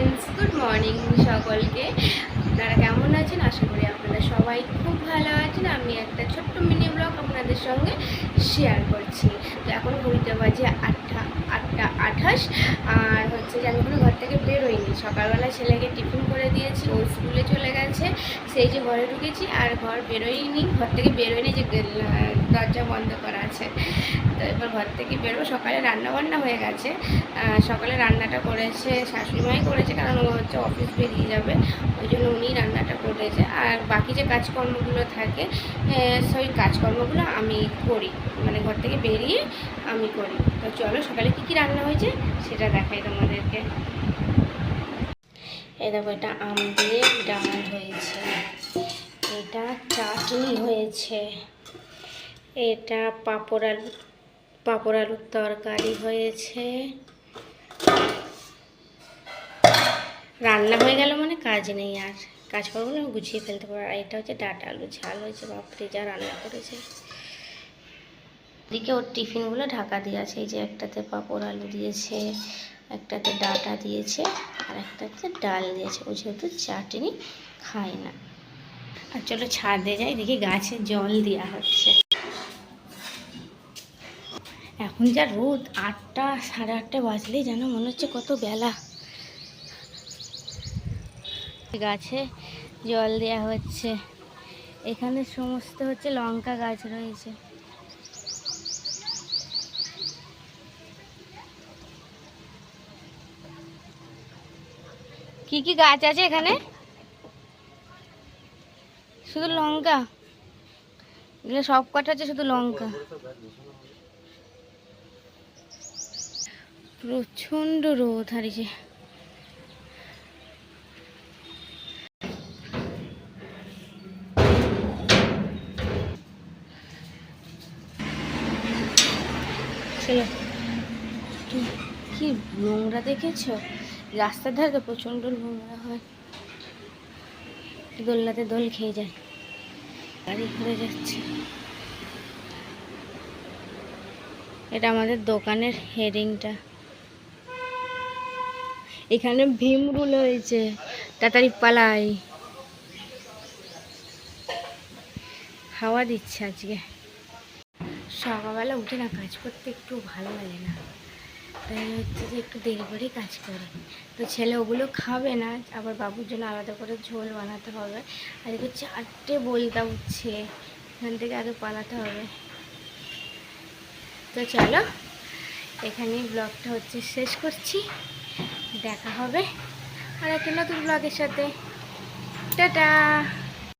Friends good morning সকলকে। আপনারা কেমন আছেন? আশা করি আপনারা সবাই খুব ভালো আছেন। আমি একটা ছোট্ট মিনি ব্লগ আপনাদের সঙ্গে শেয়ার করছি। তো এখন ঘড়িতে বাজে আটটা আটটা আঠাশ। আর হচ্ছে যে আমি কোনো ঘর থেকে বেরোইনি সকালবেলা ছেলেকে টিফিন করে দিয়েছি, ও স্কুলে চলে গেছে। সেই যে ঘরে ঢুকেছি আর ঘর বেরোইনি ঘর থেকে বেরোয়নি যে দরজা বন্ধ করা। তো এবার ঘর থেকে বেরোবো। সকালে রান্না বান্না হয়ে গেছে। সকালে রান্নাটা করেছে, শাশুড়িমাই করেছে, কারণ ও হচ্ছে অফিস বেরিয়ে যাবে। ওই জন্য উনি রান্নাটা করেছে। আর বাকি যে কাজকর্মগুলো থাকে সেই কাজকর্মগুলো আমি করি। মানে ঘর থেকে বেরিয়ে আমি করি। তো চলো, সকালে কী কী রান্না হয়েছে সেটা দেখাই তোমাদেরকে। এই দেখো, এটা আম দিয়ে ডাল হয়েছে। এটা চাটনি হয়েছে। এটা পাঁপড় আলু পাঁপড় আলুর তরকারি হয়েছে। রান্না হয়ে গেল মানে কাজ নেই আর। কাজকর্মগুলো আমি গুছিয়ে ফেলতে পারব। আর এটা হচ্ছে ডাটা আলু ঝাল হয়েছে, বাপরে যা রান্না করেছে। এদিকে ওর টিফিনগুলো ঢাকা দিয়ে আছে, এই যে একটাতে পাঁপড় আলু দিয়েছে, একটাতে ডাটা দিয়েছে, আর একটাতে ডাল দিয়েছে। ও যেহেতু চাটনি খায় না। আর চলো ছাদে যাই, দেখি গাছে জল দেওয়া হচ্ছে। এখন যা রোদ, আটটা, সাড়ে আটটা বাজলেই যেন মনে হচ্ছে কত বেলা। গাছে জল দেওয়া হচ্ছে। এখানে সমস্ত হচ্ছে লঙ্কা গাছ রয়েছে। কি কি গাছ আছে এখানে? শুধু লঙ্কা? এগুলো সব কটা আছে শুধু লঙ্কা। প্রচণ্ড রোদ চলো। কি- নোংরা দেখেছ? রাস্তার ধারে প্রচণ্ড নোংরা হয়। দোলনাতে দোল খেয়ে যায়। গাড়ি ঘুরে যাচ্ছে। এটা আমাদের দোকানের হেডিংটা। এখানে ভীম রুল হয়েছে তাড়াতাড়ি পালাই হাওয়া দিচ্ছে আজকে। সকালবেলা উঠে না কাজ করতে একটু ভালো লাগে না। তাই হচ্ছে যে একটু দেরি করেই কাজ করে। তো ছেলে ওগুলো খাবে না, আবার বাবুর জন্য আলাদা করে ঝোল বানাতে হবে। আর এদিকে চারটে বলতা উঠছে, এখান থেকে আগে পালাতে হবে। তো চলো, এখানেই ব্লগটা হচ্ছে শেষ করছি। দেখা হবে। আর একটা নতুন ব্লগের সাথে। টাটা!